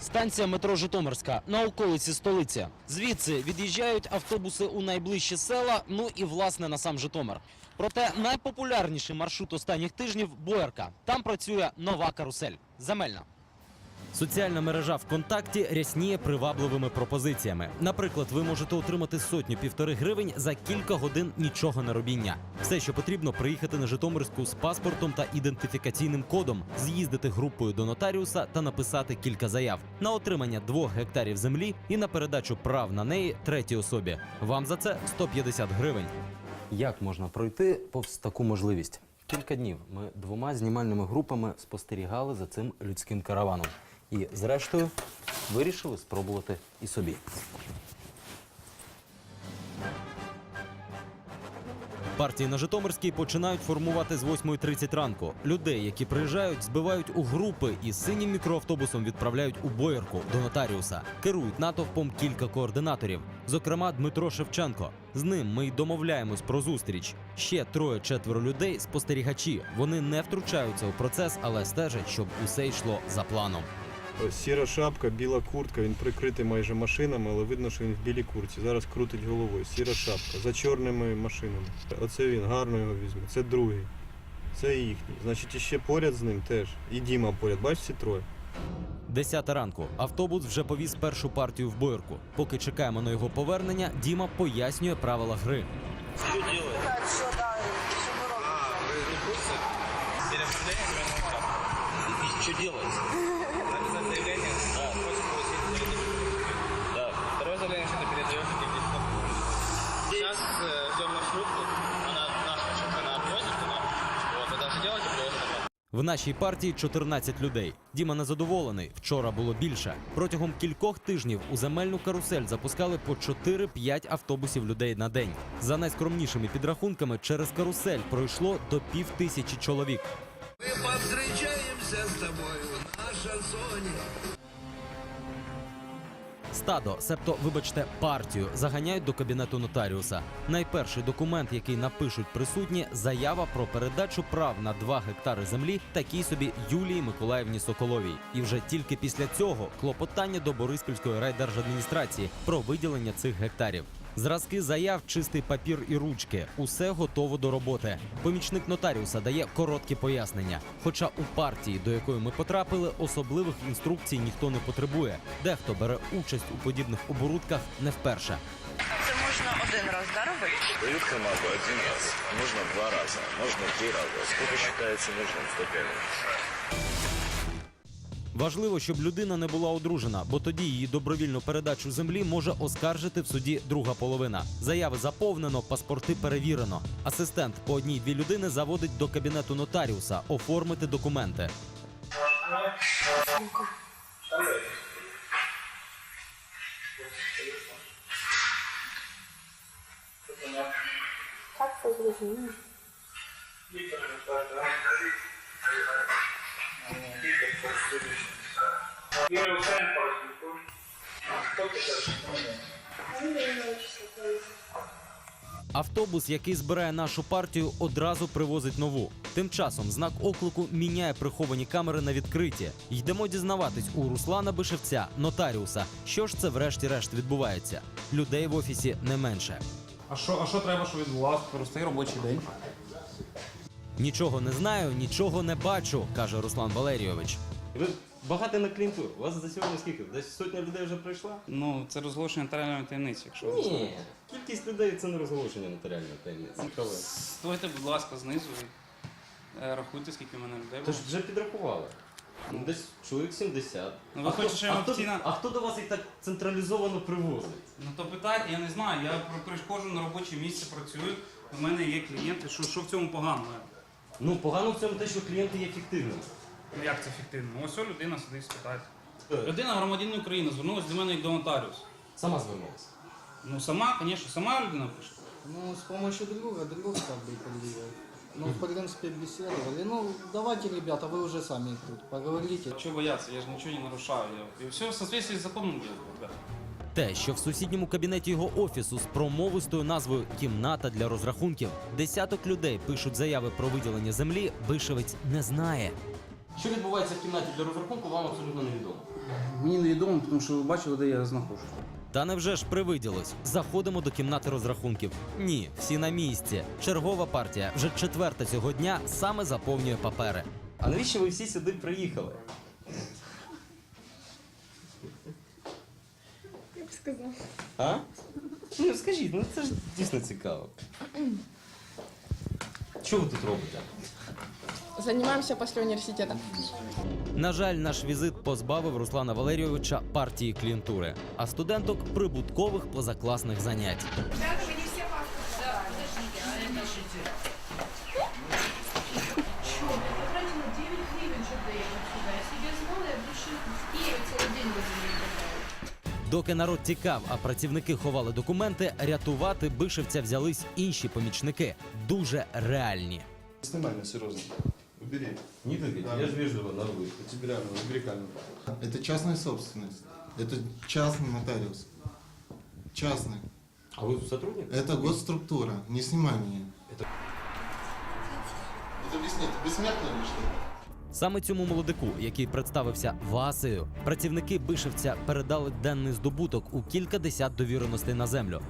Станція метро Житомирська на околиці столиці. Звідси від'їжджають автобуси у найближчі села, ну і власне на сам Житомир. Проте найпопулярніший маршрут останніх тижнів Боярка. Там працює нова карусель. Земельна. Соціальна мережа ВКонтакті рясніє привабливими пропозиціями. Наприклад, ви можете отримати сотню півтори гривень за кілька годин нічого не робіння. Все, що потрібно, приїхати на Житомирську з паспортом та ідентифікаційним кодом, з'їздити групою до нотаріуса та написати кілька заяв на отримання двох гектарів землі і на передачу прав на неї третій особі. Вам за це 150 гривень. Як можна пройти повз таку можливість? Кілька днів ми двома знімальними групами спостерігали за цим людським караваном. І, зрештою, вирішили спробувати і собі. Партії на Житомирській починають формувати з 8.30 ранку. Людей, які приїжджають, збивають у групи і синім мікроавтобусом відправляють у боярку до нотаріуса. Керують натовпом кілька координаторів, зокрема Дмитро Шевченко. З ним ми й домовляємось про зустріч. Ще троє-четверо людей спостерігачі. Вони не втручаються у процес, але стежать, щоб усе йшло за планом. Ось Сіра шапка, біла куртка, він прикритий майже машинами, але видно, що він в білій куртці. Зараз крутить головою. Сіра шапка за чорними машинами. Оце він, гарно його візьме. Це другий. Це їхній. Значить, іще поряд з ним теж. І Діма поряд. Бачиш ці троє? Десята ранку. Автобус вже повіз першу партію в боярку. Поки чекаємо на його повернення, Діма пояснює правила гри. Що що ви робите? Что делать? Написать заявление? Да. Просим получить Да Второе заявление, что ты передаешь этим Сейчас э, ждем маршрутку. Она наша маршрутка, она отвозит туда. Вот, вы должны делать и привозить обратно. В нашій партії 14 людей. Діма незадоволений. Вчора було більше. Протягом кількох тижнів у земельну карусель запускали по 4-5 автобусів людей на день. За найскромнішими підрахунками, через карусель пройшло до пів тисячі чоловік. Мы повстречаемся с тобой Стадо, себто, вибачте, партію заганяють до кабінету нотаріуса. Найперший документ, який напишуть присутні, заява про передачу прав на 2 гектари землі такій собі Юлії Миколаївні Соколовій. І вже тільки після цього клопотання до Бориспільської райдержадміністрації про виділення цих гектарів. Зразки заяв, чистий папір і ручки. Усе готово до роботи. Помічник нотаріуса дає короткі пояснення. Хоча у партії, до якої ми потрапили, особливих інструкцій ніхто не потребує. Дехто бере участь у подібних оборудках не вперше. Це можна один раз да, робити? Дают команду один раз, можно два раза, можно три раза. Сколько считается нужным, столько и нужно. Важливо, щоб людина не була одружена, бо тоді її добровільну передачу землі може оскаржити в суді друга половина. Заяви заповнено, паспорти перевірено. Асистент по одній-дві людини заводить до кабінету нотаріуса оформити документи. Автобус, який збирає нашу партію, одразу привозить нову. Тим часом знак оклику міняє приховані камери на відкриті. Йдемо дізнаватись у Руслана Бишевця, нотаріуса. Що ж це врешті-решт відбувається? Людей в офісі не менше. А що, а що треба, щоб відбувалося? Простий робочий день. Нічого не знаю, нічого не бачу, каже Руслан Валерійович. Ви багато на клієнтуру. У вас за сьогодні скільки? Десь сотня людей вже прийшла? Ну, це розголошення нотаріальної таємниці, якщо ви знаєте. Ні. Кількість людей це не розголошення нотаріальної таємниці. Стойте, будь ласка, знизу і е, рахуйте, скільки в мене людей Тож було. вже підрахували. Ну, Десь чоловік 70. Ну, ви а, хочете, хто, я а, хто, офіційно- а хто до вас їх так централізовано привозить? Ну то питайте, я не знаю. Я при- приходжу на робоче місце, працюю. У мене є клієнти. Що, що в цьому поганого? Ну, погано в цьому те, що клієнти є фіктивними. Ну як це ефективно? Ось о, людина сидить, спитайте. Людина громадянин України звернулася до мене як до нотаріуса. Сама звернулася. Ну сама, звісно, сама людина пише. Ну, с помощью друга, друг как бы подвигает. Ну, в принципе, беседовали. Ну, давайте, ребята, вы уже сами тут поговорите. Чого бояться? Я ж нічого не нарушаю. Я... І все в соответствии з законом ребята. Те, що в сусідньому кабінеті його офісу з промовистою назвою Кімната для розрахунків десяток людей пишуть заяви про виділення землі, Бишевець не знає. Що відбувається в кімнаті для розрахунку, вам абсолютно невідомо. Мені невідомо, тому що ви бачили, де я знаходжусь. Та невже ж привиділось? Заходимо до кімнати розрахунків. Ні, всі на місці. Чергова партія вже четверта цього дня саме заповнює папери. А навіщо ви всі сюди приїхали? Я б сказав. А? Ну скажіть, ну це ж дійсно цікаво. Що ви тут робите? Займаємося після університету. На жаль, наш візит позбавив Руслана Валерійовича партії клієнтури, а студенток прибуткових позакласних занять. потратила 9 гривен, чтобы доехать сюда. Если бы я знала, я бы лучше в Киеве целый день возле нее гуляла. Доки народ тікав, а працівники ховали документи, рятувати бишевця взялись інші помічники, дуже реальні. Снимай меня серьезно. Убери. Ні, тобі, я ж вежливо на ви. Я тебе реально, убери камеру. Это частная собственность. Это частный нотариус. Частный. А ви сотрудник? Это госструктура. Не снимай меня. Это... Это объясни, ты бессмертный или что? Саме цьому молодику, який представився Васею, працівники бишевця передали денний здобуток у кілька десят довіреностей на землю.